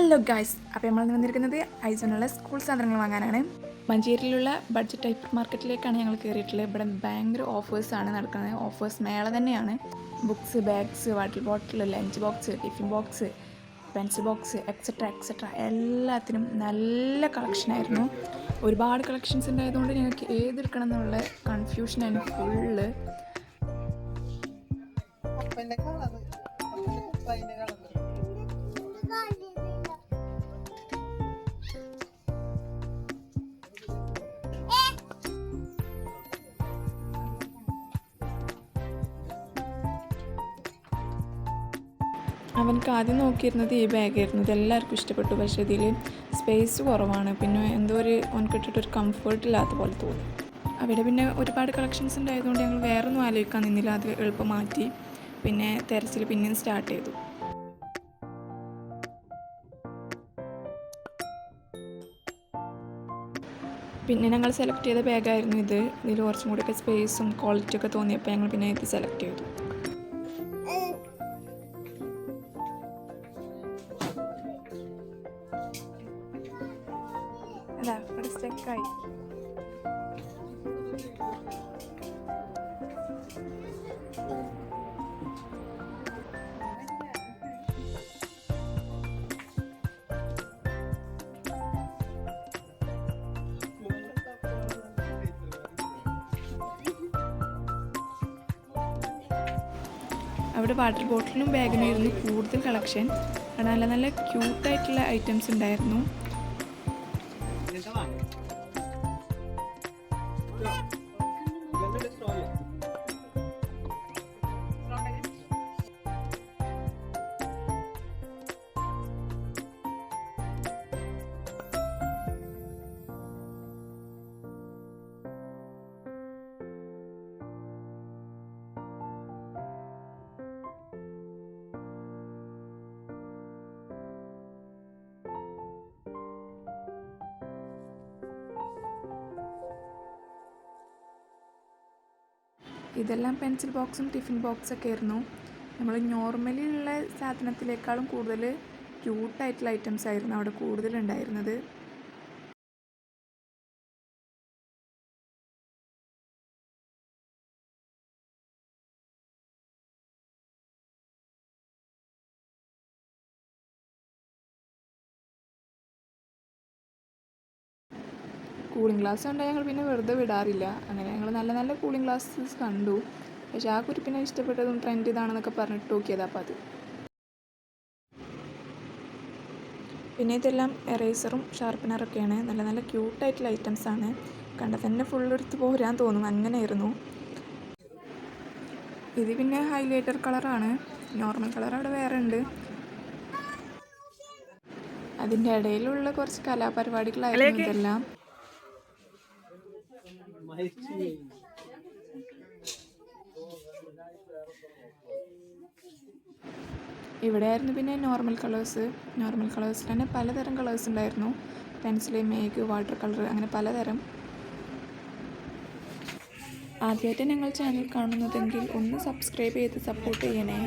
Hello guys അപ്പോൾ നമ്മൾ വന്നിരിക്കുന്നത് ഐസോണുള്ള സ്കൂൾ സാധനങ്ങൾ വാങ്ങാനാണ്. മഞ്ചേരിയിലുള്ള ബഡ്ജറ്റ് ടൈപ്പ് മാർക്കറ്റിലേക്കാണ് ഞങ്ങൾ കയറിയിട്ടുള്ളത് ഇവിടെ ഭയങ്കര ഓഫേഴ്സാണ് നടക്കുന്നത്. ഓഫേഴ്സ് മേള തന്നെയാണ്. Books bags water bottle lunch box tiffin box pencil box etcetera etcetera എല്ലാത്തിനും നല്ല കളക്ഷനായിരുന്നു ഒരുപാട് കളക്ഷൻസ് ഉണ്ടായതുകൊണ്ട് ഞങ്ങൾക്ക് ഏതെടുക്കണം എന്നുള്ള കൺഫ്യൂഷനായിരുന്നു ഫുള്ള് അവനക്ക് ആദ്യം നോക്കിയിരുന്നത് ഈ ബാഗായിരുന്നു. ഇതെല്ലാവർക്കും ഇഷ്ടപ്പെട്ടു. പക്ഷേ ഇതിൽ സ്പേസ് കുറവാണ്. പിന്നെ എന്തോ ഒരു അവനക്ക് ഇട്ടിട്ടൊരു കംഫർട്ട് ഇല്ലാത്ത പോലെ തോന്നി. അവിടെ പിന്നെ ഒരുപാട് കളക്ഷൻസ് ഉണ്ടായതുകൊണ്ട് ഞങ്ങൾ വേറെ ഒന്നും ആലോചിക്കാൻ നിന്നില്ല. അത് എളുപ്പം മാറ്റി പിന്നെ തെരച്ചിൽ പിന്നെയും സ്റ്റാർട്ട് ചെയ്തു. പിന്നെ ഞങ്ങൾ സെലക്ട് ചെയ്ത ബാഗായിരുന്നു ഇത്. ഇതിൽ കുറച്ചും കൂടിയൊക്കെ സ്പേസും ക്വാളിറ്റിയൊക്കെ തോന്നിയപ്പോൾ ഞങ്ങൾ പിന്നെ ഇത് സെലക്ട് ചെയ്തു. അവിടെ വാട്ടർ ബോട്ടിലിനും ബാഗിനും ആയിരുന്നു കൂടുതൽ കളക്ഷൻ നല്ല നല്ല ക്യൂട്ടായിട്ടുള്ള ഐറ്റംസ് ഉണ്ടായിരുന്നു. ഇതെല്ലാം പെൻസിൽ ബോക്സും ടിഫിൻ ബോക്സൊക്കെ ആയിരുന്നു നമ്മൾ നോർമലി ഉള്ള സാധനത്തിലേക്കാളും കൂടുതൽ ക്യൂട്ടായിട്ടുള്ള ഐറ്റംസ് ആയിരുന്നു അവിടെ കൂടുതൽ കൂളിംഗ് ഗ്ലാസ് കണ്ടാൽ ഞങ്ങൾ പിന്നെ വെറുതെ വിടാറില്ല. അങ്ങനെ ഞങ്ങൾ നല്ല നല്ല കൂളിംഗ് ഗ്ലാസ്സസ് കണ്ടു. പക്ഷേ ആ കുരിപ്പിനെ ഇഷ്ടപ്പെട്ടതും ട്രെൻഡ് ഇതാണെന്നൊക്കെ പറഞ്ഞിട്ട് നോക്കിയതാ അപ്പോൾ അത്. പിന്നെ ഇതെല്ലാം എറേസറും ഷാർപ്പനറൊക്കെയാണ് നല്ല നല്ല ക്യൂട്ടായിട്ടുള്ള ഐറ്റംസ് ആണ്. കണ്ടാൽ തന്നെ ഫുൾ എടുത്ത് പോരാൻ തോന്നും. അങ്ങനെയായിരുന്നു. ഇത് പിന്നെ ഹൈലൈറ്റർ കളറാണ് നോർമൽ കളർ അവിടെ വേറെ ഉണ്ട്. അതിന്റെ ഇടയിലുള്ള കുറച്ച് കലാപരിപാടികളായിരുന്നു ഇതെല്ലാം. ഇവിടെയായിരുന്നു പിന്നെ നോർമൽ കളേഴ്സ് നോർമൽ കളേഴ്സിൽ തന്നെ പലതരം കളേഴ്സ് ഉണ്ടായിരുന്നു. പെൻസിൽ മേക്ക് വാട്ടർ കളർ അങ്ങനെ പലതരം. ആദ്യമായിട്ട് ഞങ്ങൾ ചാനൽ കാണുന്നതെങ്കിൽ ഒന്ന് സബ്സ്ക്രൈബ് ചെയ്ത് സപ്പോർട്ട് ചെയ്യണേ.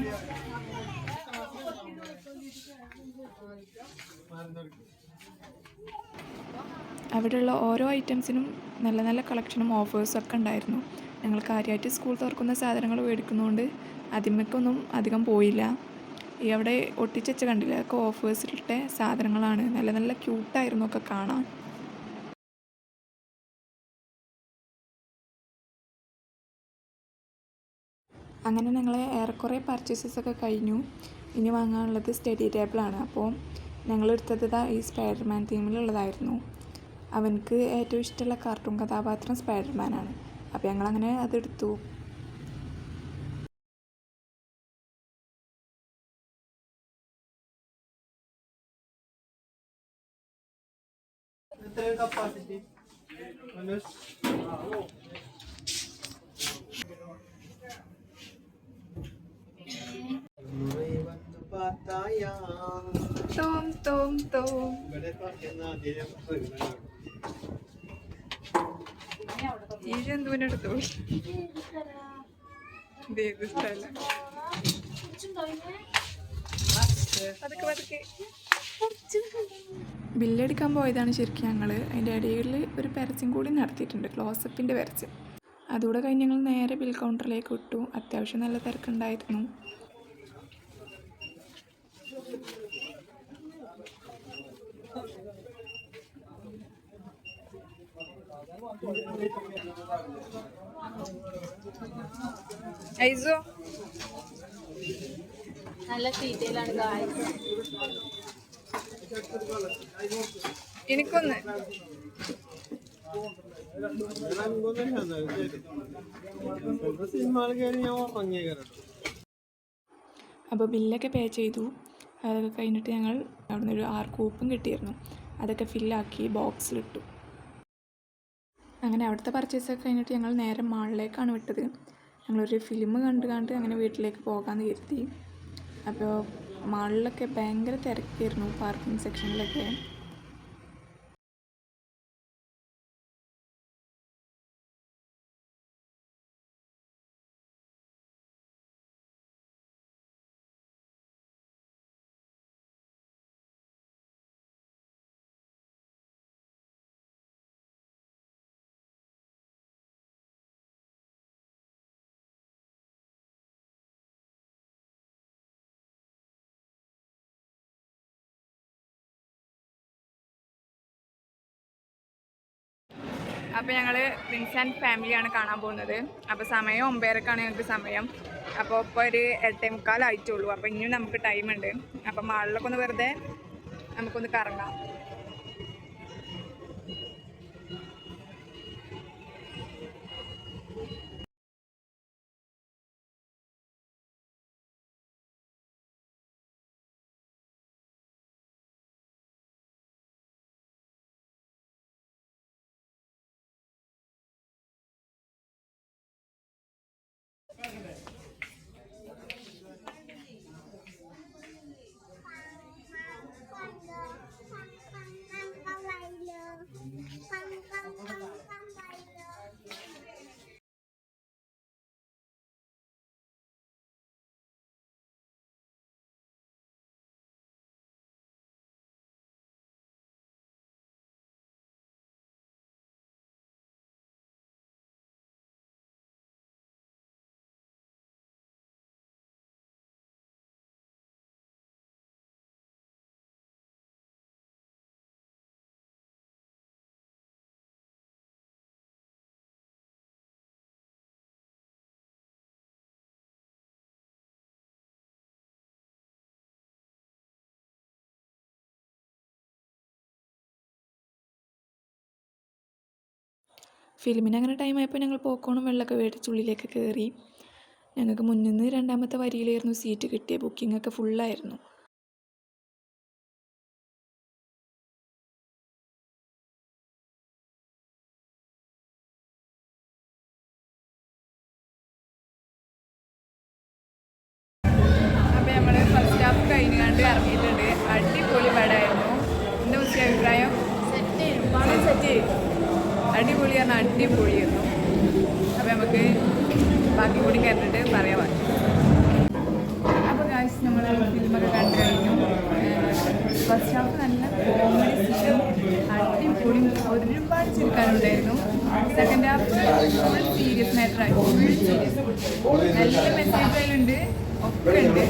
അവിടെയുള്ള ഓരോ ഐറ്റംസിനും നല്ല നല്ല കളക്ഷനും ഓഫേഴ്സും ഒക്കെ ഉണ്ടായിരുന്നു. ഞങ്ങൾ കാര്യമായിട്ട് സ്കൂൾ തുറക്കുന്ന സാധനങ്ങൾ മേടിക്കുന്നതുകൊണ്ട് അതിമക്കൊന്നും അധികം പോയില്ല. ഈ അവിടെ ഒട്ടിച്ചച്ച കണ്ടില്ല? അതൊക്കെ ഓഫേഴ്സിലിട്ട സാധനങ്ങളാണ്. നല്ല നല്ല ക്യൂട്ടായിരുന്നു ഒക്കെ കാണാൻ. അങ്ങനെ ഞങ്ങളെ ഏറെക്കുറെ പർച്ചേസസ് ഒക്കെ കഴിഞ്ഞു. ഇനി വാങ്ങാനുള്ളത് സ്റ്റഡി ടേബിളാണ് അപ്പോൾ ഞങ്ങൾ എടുത്തത് ഈ സ്പൈഡർമാൻ തീമിലുള്ളതായിരുന്നു അവനക്ക് ഏറ്റവും ഇഷ്ടമുള്ള കാർട്ടൂൺ കഥാപാത്രം സ്പൈഡർമാനാണ് അപ്പോൾ ഞങ്ങളങ്ങനെ അതെടുത്തു. കപ്പാസിറ്റി വന്നു പാത്തായ പതുക്കെ ബില്ലടിക്കാൻ പോയതാണ് ശരിക്കും ഞങ്ങൾ അതിന്റെ ഇടയിൽ ഒരു പരസ്യം കൂടി നടത്തിയിട്ടുണ്ട് ക്ലോസപ്പിന്റെ പരസ്യം. അതുകൂടെ കഴിഞ്ഞ് ഞങ്ങൾ നേരെ ബിൽ കൗണ്ടറിലേക്ക് വിട്ടു. അത്യാവശ്യം നല്ല തിരക്കുണ്ടായിരുന്നു. ഐസോ? നല്ല ഡീറ്റെയിലാണ് ഗായ്സ് എനിക്കൊന്ന്. അപ്പോൾ ബില്ലൊക്കെ പേ ചെയ്തു. അതൊക്കെ കഴിഞ്ഞിട്ട് ഞങ്ങൾ അവിടെ നിന്ന് ഒരു ആറ് കൂപ്പും കിട്ടിയിരുന്നു. അതൊക്കെ ഫില്ലാക്കി ബോക്സിലിട്ടു അങ്ങനെ അവിടുത്തെ പർച്ചേസൊക്കെ കഴിഞ്ഞിട്ട് ഞങ്ങൾ നേരെ മാളിലേക്കാണ് വിട്ടത്. ഞങ്ങളൊരു ഫിലിം കണ്ട് കണ്ട് അങ്ങനെ വീട്ടിലേക്ക് പോകാമെന്ന് കരുതി. അപ്പോൾ മാളിലൊക്കെ ഭയങ്കര തിരക്കായിരുന്നു പാർക്കിംഗ് സെക്ഷനിലൊക്കെ അപ്പോൾ ഞങ്ങൾ ഫ്രണ്ട്സ് ആൻഡ് ഫാമിലിയാണ് കാണാൻ പോകുന്നത്. അപ്പോൾ സമയം ഒമ്പതരക്കാണ് ഞങ്ങൾക്ക് സമയം. അപ്പോൾ ഇപ്പോൾ ഒരു എട്ടേ മുക്കാലായിട്ടുള്ളൂ അപ്പോൾ ഇനിയും നമുക്ക് ടൈമുണ്ട് അപ്പോൾ മാളിലൊക്കെ ഒന്ന് വെറുതെ നമുക്കൊന്ന് കറങ്ങാം. ഫിലിമിന് അങ്ങനെ ടൈം ആയപ്പോൾ ഞങ്ങൾ പോക്കോണും വെള്ളമൊക്കെ മേടിച്ച് ഉള്ളിലേക്ക് കയറി ഞങ്ങൾക്ക് മുന്നിൽ നിന്ന് രണ്ടാമത്തെ വരിയിലായിരുന്നു സീറ്റ് കിട്ടിയ ബുക്കിംഗ് ഒക്കെ ഫുള്ളായിരുന്നു അപ്പോൾ നമ്മൾ ഫസ്റ്റ് ഹാഫ് കഴിഞ്ഞ് കണ്ട് ഇറങ്ങിയിട്ടുണ്ട് പറഞ്ഞാൽ അടിപൊളിയായിരുന്നു. അപ്പോൾ നമുക്ക് ബാക്കി കൂടി കണ്ടിട്ട് പറയാം. അപ്പോൾ ഗായ്സ് നമ്മൾ ഫിലിമൊക്കെ കണ്ടു കഴിഞ്ഞു. ഫസ്റ്റ് ഹാഫ് നല്ല കോമഡി സീനും അടിപൊളി. ഒരുപാട് ചിരിക്കാനുണ്ടായിരുന്നു. സെക്കൻഡ് ഹാഫ് ഫുൾ സീരിയസ് മാറ്ററായി ഫുൾ സീരിയസ് നല്ല മെസ്സേജ് അതിലുണ്ട് ഒക്കെ ഉണ്ട്.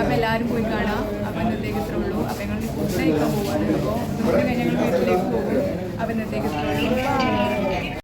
അപ്പോൾ എല്ലാവരും പോയി കാണാം. അപ്പോൾ ഇന്നത്തേക്ക് ഇത്രേ ഉള്ളൂ. അപ്പോൾ ഞങ്ങൾ ഫുഡ് കഴിക്കാൻ പോവാണ്. അപ്പോൾ കഴിഞ്ഞ് ഞങ്ങൾ വീട്ടിലേക്ക് പോകും. അപ്പോൾ ഇന്നത്തേക്ക് ഇത്രേ ഉള്ളൂ.